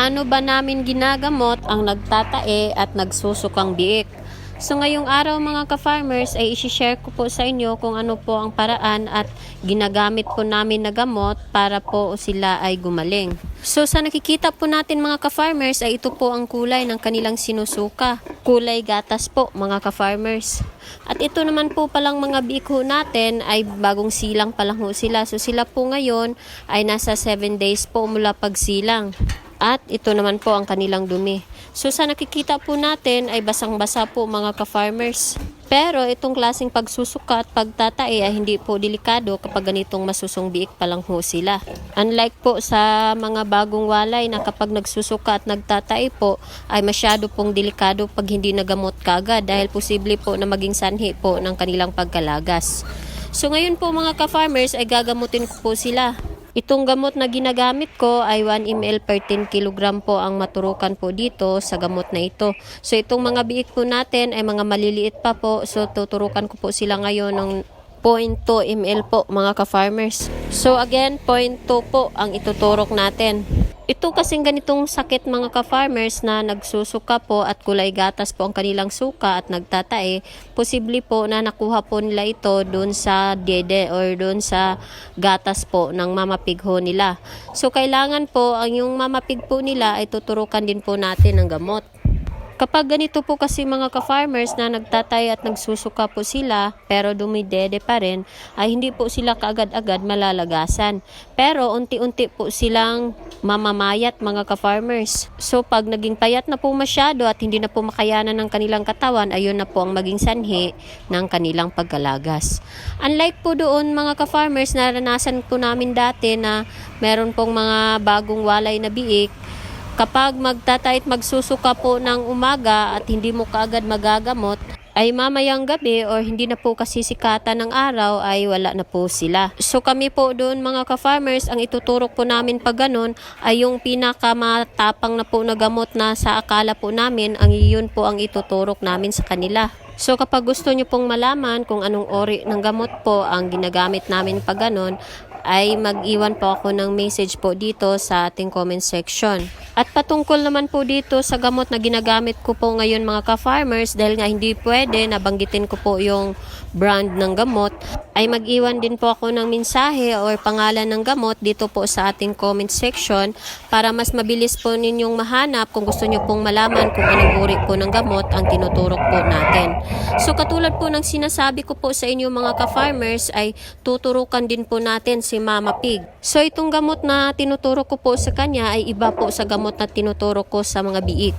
Paano ba namin ginagamot ang nagtatae at nagsusukang biik? So ngayong araw mga ka-farmers ay isi-share ko po sa inyo kung ano po ang paraan at ginagamit po namin na gamot para po sila ay gumaling. So sa nakikita po natin mga ka-farmers ay ito po ang kulay ng kanilang sinusuka. Kulay gatas po mga ka-farmers. At ito naman po palang mga biko natin ay bagong silang pa lang ho sila. So sila po ngayon ay nasa 7 days po mula pagsilang. At ito naman po ang kanilang dumi. So sa nakikita po natin ay basang-basa po mga ka-farmers. Pero itong klaseng pagsusuka at pagtatae ay hindi po delikado kapag ganitong masusong biik pa lang ho sila. Unlike po sa mga bagong walay na kapag nagsusuka at nagtatae po ay masyado pong delikado pag hindi nagamot kagad dahil posible po na maging sanhi po ng kanilang pagkalagas. So ngayon po mga ka-farmers ay gagamutin ko po sila. Itong gamot na ginagamit ko ay 1 ml per 10 kg po ang maturukan po dito sa gamot na ito. So itong mga biik po natin ay mga maliliit pa po. So tuturukan ko po sila ngayon ng 0.2 ml po mga ka-farmers. So again, 0.2 po ang ituturok natin. Ito kasing ganitong sakit mga ka-farmers na nagsusuka po at kulay gatas po ang kanilang suka at nagtatae, posible po na nakuha po nila ito doon sa dede or doon sa gatas po ng ho nila. So kailangan po ang yung mamapig po nila ay tuturukan din po natin ng gamot. Kapag ganito po kasi mga ka-farmers na nagtatay at nagsusuka po sila pero dumidede pa rin ay hindi po sila kaagad-agad malalagasan. Pero unti-unti po silang mamamayat mga ka-farmers. So pag naging payat na po masyado at hindi na po makayanan ng kanilang katawan, ayun na po ang maging sanhi ng kanilang pagkalagas. Unlike po doon mga ka-farmers, naranasan po namin dati na meron pong mga bagong walay na biik Kapag magtatay at magsusuka po ng umaga at hindi mo kaagad magagamot, ay mamayang gabi or hindi na po kasi sikatan ng araw ay wala na po sila. So kami po doon mga ka-farmers, ang ituturok po namin pag ganun ay yung pinakamatapang na po na gamot na sa akala po namin, ang iyon po ang ituturok namin sa kanila. So kapag gusto nyo pong malaman kung anong ori ng gamot po ang ginagamit namin pag ganun, ay mag-iwan po ako ng message po dito sa ating comment section. At patungkol naman po dito sa gamot na ginagamit ko po ngayon mga ka-farmers dahil nga hindi pwede nabanggitin ko po yung brand ng gamot ay mag-iwan din po ako ng mensahe or pangalan ng gamot dito po sa ating comment section para mas mabilis po ninyong mahanap kung gusto nyo pong malaman kung anong uri po ng gamot ang tinuturok po natin. So katulad po ng sinasabi ko po sa inyo mga ka-farmers ay tuturukan din po natin si Mama Pig. So itong gamot na tinuturo ko po sa kanya ay iba po sa gamot na tinuturo ko sa mga biik.